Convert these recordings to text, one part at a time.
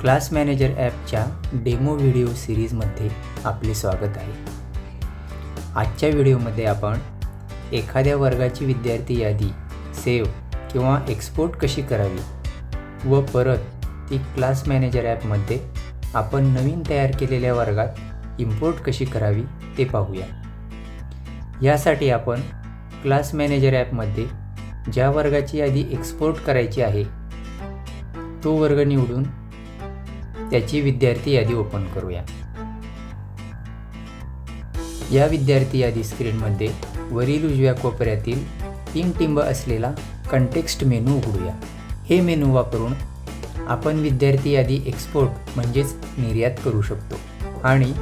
Class manager ॲपच्या demo video सिरीजमध्ये आपले स्वागत आहे. आजच्या व्हिडिओमध्ये आपण एखाद्या वर्गाची विद्यार्थी यादी सेव्ह किंवा एक्सपोर्ट कशी करावी व परत ती क्लास मॅनेजर ॲपमध्ये आपण नवीन तयार केलेल्या वर्गात इम्पोर्ट कशी करावी ते पाहूया. यासाठी आपण क्लास मॅनेजर ॲपमध्ये ज्या वर्गाची यादी एक्सपोर्ट करायची आहे तो वर्ग निवडून त्याची विद्यार्थी यादी ओपन करूया. या विद्यार्थी यादी स्क्रीनमध्ये वरील उजव्या कोपऱ्यातील तीन टिंब असलेला कंटेक्स्ट मेनू उघडूया. हे मेनू वापरून आपण विद्यार्थी यादी एक्सपोर्ट म्हणजेच निर्यात करू शकतो आणि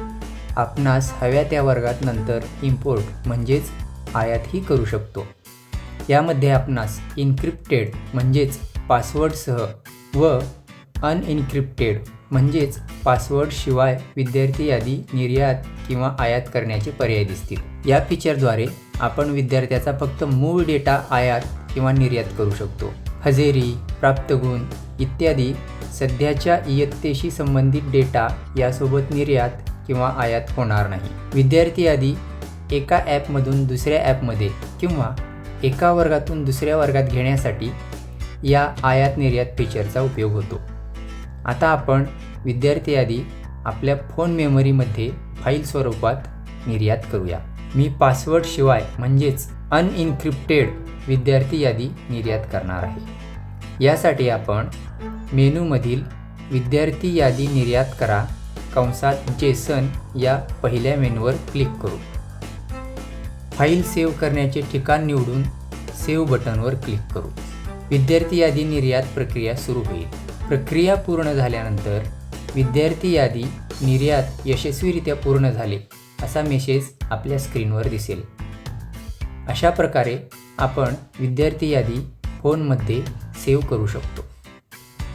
आपणास हव्या त्या वर्गात नंतर इम्पोर्ट म्हणजेच आयातही करू शकतो. यामध्ये आपणास इन्क्रिप्टेड म्हणजेच पासवर्डसह व अनइन्क्रिप्टेड म्हणजेच पासवर्डशिवाय विद्यार्थी यादी निर्यात किंवा आयात करण्याचे पर्याय दिसतील. या फीचरद्वारे आपण विद्यार्थ्याचा फक्त मूळ डेटा आयात किंवा निर्यात करू शकतो. हजेरी प्राप्त गुण इत्यादी सध्याच्या इयत्तेशी संबंधित डेटा यासोबत निर्यात किंवा आयात होणार नाही. विद्यार्थी यादी एका ॲपमधून दुसऱ्या ॲपमध्ये किंवा एका वर्गातून दुसऱ्या वर्गात घेण्यासाठी या आयात निर्यात फीचरचा उपयोग होतो. आता आपण विद्यार्थी यादी आपल्या फोन मेमरीमध्ये फाईल स्वरूपात निर्यात करूया. मी पासवर्ड शिवाय म्हणजेच अनइन्क्रिप्टेड विद्यार्थी यादी निर्यात करणार आहे. यासाठी आपण मेनूमधील विद्यार्थी यादी निर्यात करा कंसात जेसन या पहिल्या मेनूवर क्लिक करू. फाईल सेव्ह करण्याचे ठिकाण निवडून सेव्ह बटनवर क्लिक करू. विद्यार्थी यादी निर्यात प्रक्रिया सुरू होईल. प्रक्रिया पूर्ण झाल्यानंतर विद्यार्थी यादी निर्यात यशस्वीरित्या पूर्ण झाले असा मेसेज आपल्या स्क्रीनवर दिसेल. अशा प्रकारे आपण विद्यार्थी यादी फोनमध्ये सेव्ह करू शकतो.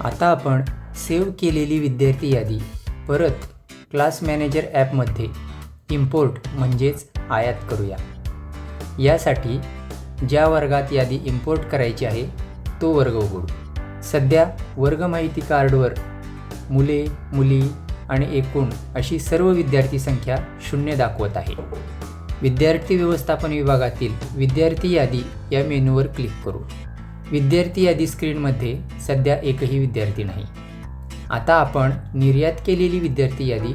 आता आपण सेव्ह केलेली विद्यार्थी यादी परत क्लास मॅनेजर ॲपमध्ये इम्पोर्ट म्हणजेच आयात करूया. यासाठी ज्या वर्गात यादी इम्पोर्ट करायची आहे तो वर्ग उघडू. सध्या वर्ग माहिती कार्डवर मुले मुली आणि एकूण अशी सर्व विद्यार्थी संख्या शून्य दाखवत आहे. विद्यार्थी व्यवस्थापन विभागातील विद्यार्थी यादी या मेनूवर क्लिक करू. विद्यार्थी यादी स्क्रीनमध्ये सध्या एकही विद्यार्थी नाही. आता आपण निर्यात केलेली विद्यार्थी यादी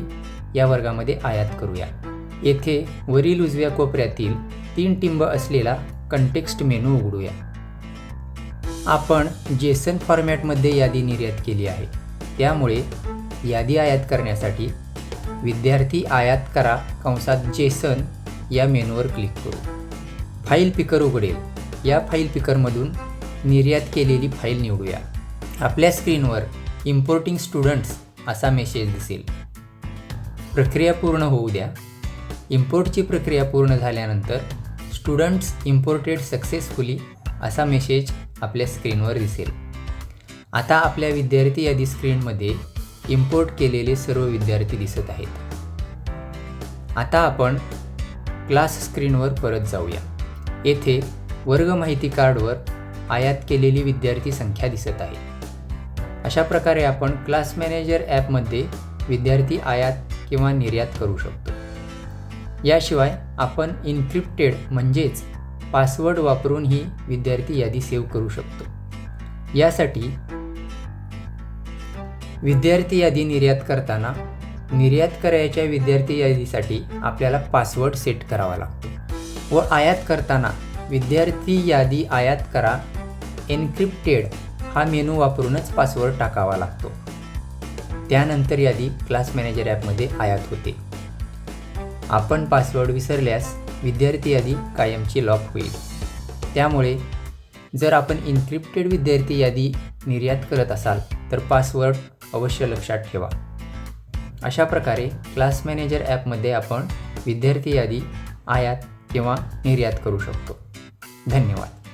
या वर्गामध्ये आयात करूया. येथे वरील उजव्या कोपऱ्यातील तीन टिंब असलेला कंटेक्स्ट मेनू उघडूया. आपण जेसन फॉर्मॅटमध्ये यादी निर्यात केली आहे. त्यामुळे यादी आयात करण्यासाठी विद्यार्थी आयात करा कंसात जेसन या मेनूवर क्लिक करू. फाईल पिकर उघडेल. या फाईल पिकरमधून निर्यात केलेली फाईल निवडूया. आपल्या स्क्रीनवर इम्पोर्टिंग स्टुडंट्स असा मेसेज दिसेल. प्रक्रिया पूर्ण होऊ द्या. इम्पोर्टची प्रक्रिया पूर्ण झाल्यानंतर स्टुडंट्स इम्पोर्टेड सक्सेसफुली असा मेसेज आपल्या स्क्रीनवर दिसेल. आता आपल्या विद्यार्थी यादी स्क्रीनमध्ये इम्पोर्ट केलेले सर्व विद्यार्थी दिसत आहेत. आता आपण क्लास स्क्रीनवर परत जाऊया. येथे वर्ग माहिती कार्डवर आयात केलेली विद्यार्थी संख्या दिसत आहे. अशा प्रकारे आपण क्लास मॅनेजर ॲपमध्ये विद्यार्थी आयात किंवा निर्यात करू शकतो. याशिवाय आपण इन्क्रिप्टेड म्हणजेच पासवर्ड वापरून ही विद्यार्थी यादी सेव्ह करू शकतो. यासाठी विद्यार्थी यादी निर्यात करताना निर्यात करायच्या विद्यार्थी यादीसाठी आपल्याला पासवर्ड सेट करावा लागतो व आयात करताना विद्यार्थी यादी आयात करा. एनक्रिप्टेड हा मेनू वापरूनच पासवर्ड टाकावा लागतो. त्यानंतर यादी क्लास मॅनेजर ॲपमध्ये आयात होते. आपण पासवर्ड विसरल्यास विद्यार्थी यादी कायमची लॉक होईल. त्यामुळे जर आपण इन्क्रिप्टेड विद्यार्थी यादी निर्यात करत असाल तर पासवर्ड अवश्य लक्षात ठेवा. अशा प्रकारे क्लास मॅनेजर ॲपमध्ये आपण विद्यार्थी यादी आयात किंवा निर्यात करू शकतो. धन्यवाद.